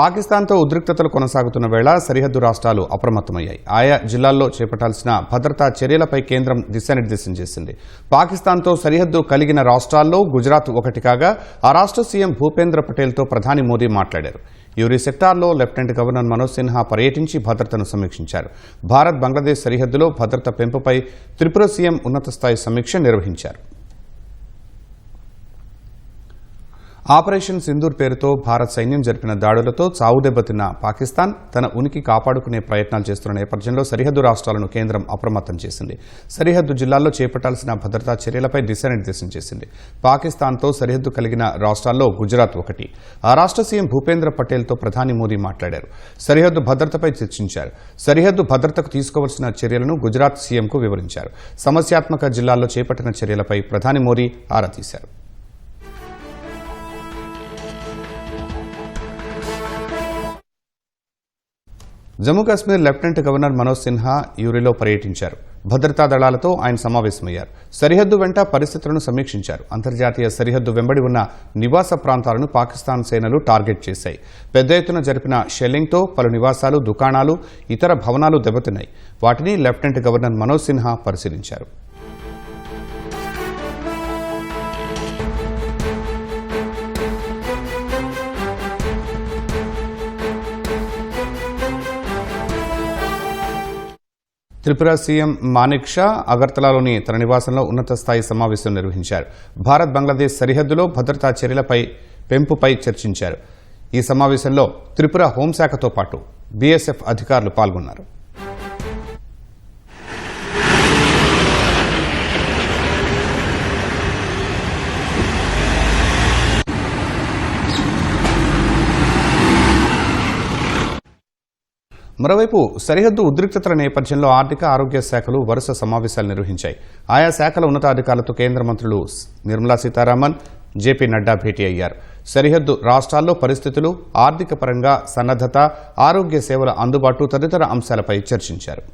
పాకిస్తాన్తో ఉద్రిక్తతలు కొనసాగుతున్న వేళ సరిహద్దు రాష్ట్రాలు అప్రమత్తమయ్యాయి. ఆయా జిల్లాల్లో చేపట్టాల్సిన భద్రతా చర్యలపై కేంద్రం దిశానిర్దేశం చేసింది. పాకిస్తాన్తో సరిహద్దు కలిగిన రాష్ట్రాల్లో గుజరాత్ ఒకటి కాగా ఆ రాష్ట్ర సీఎం భూపేంద్ర పటేల్తో ప్రధాని మోదీ మాట్లాడారు. యూరి సెక్టార్లో లెఫ్టినెంట్ గవర్నర్ మనోజ్ సిన్హా పర్యటించి భద్రతను సమీక్షించారు. భారత్ బంగ్లాదేశ్ సరిహద్దులో భద్రత పెంపుపై త్రిపుర సీఎం ఉన్నత స్థాయి సమీక్ష నిర్వహించారు. ఆపరేషన్ సింధూర్ పేరుతో భారత్ సైన్యం జరిపిన దాడులతో చావు దెబ్బతిన్న పాకిస్తాన్ తన ఉనికి కాపాడుకునే ప్రయత్నాలు చేస్తున్న నేపథ్యంలో సరిహద్దు రాష్ట్రాలను కేంద్రం అప్రమత్తం చేసింది. సరిహద్దు జిల్లాల్లో చేపట్టాల్సిన భద్రతా చర్యలపై దిశానిర్దేశం చేసింది. పాకిస్తాన్తో సరిహద్దు కలిగిన రాష్ట్రాల్లో గుజరాత్ ఒకటి. ఆ రాష్ట్ర సీఎం భూపేంద్ర పటేల్తో ప్రధాని మోదీ మాట్లాడారు. సరిహద్దు భద్రతపై చర్చించారు. సరిహద్దు భద్రతకు తీసుకోవాల్సిన చర్యలను గుజరాత్ సీఎంకు వివరించారు. సమస్యాత్మక జిల్లాల్లో చేపట్టిన చర్యలపై ప్రధాని మోదీ ఆరా తీశారు. జమ్మూ కాశ్మీర్ లెఫ్టినెంట్ గవర్నర్ మనోజ్ సిన్హా యూరిలో పర్యటించారు. భద్రతా దళాలతో ఆయన సమావేశమయ్యారు. సరిహద్దు వెంట పరిస్థితులను సమీక్షించారు. అంతర్జాతీయ సరిహద్దు వెంబడి ఉన్న నివాస ప్రాంతాలను పాకిస్తాన్ సేనలు టార్గెట్ చేశాయి. పెద్ద ఎత్తున జరిపిన షెల్లింగ్తో పలు నివాసాలు దుకాణాలు ఇతర భవనాలు దెబ్బతిన్నాయి. వాటిని లెఫ్టినెంట్ గవర్నర్ మనోజ్ సిన్హా పరిశీలించారు. త్రిపుర సీఎం మానిక్ షా అగర్తలాలోని తన నివాసంలో ఉన్నత స్థాయి సమావేశం నిర్వహించారు. భారత్ బంగ్లాదేశ్ సరిహద్దులో భద్రతా చర్యలపై పెంపుపై చర్చించారు. ఈ సమావేశంలో త్రిపుర హోంశాఖతో పాటు బీఎస్ఎఫ్ అధికారులు పాల్గొన్నారు. మరోవైపు సరిహద్దు ఉద్రిక్తతల నేపథ్యంలో ఆర్థిక ఆరోగ్య శాఖలు వరుస సమావేశాలు నిర్వహించాయి. ఆయా శాఖల ఉన్నతాధికారులతో కేంద్ర మంత్రులు నిర్మలా సీతారామన్ జేపీ నడ్డా భేటీ అయ్యారు. సరిహద్దు రాష్ట్రాల్లో పరిస్థితులు ఆర్థిక పరంగా సన్నద్దత ఆరోగ్య సేవల అందుబాటు తదితర అంశాలపై చర్చించారు.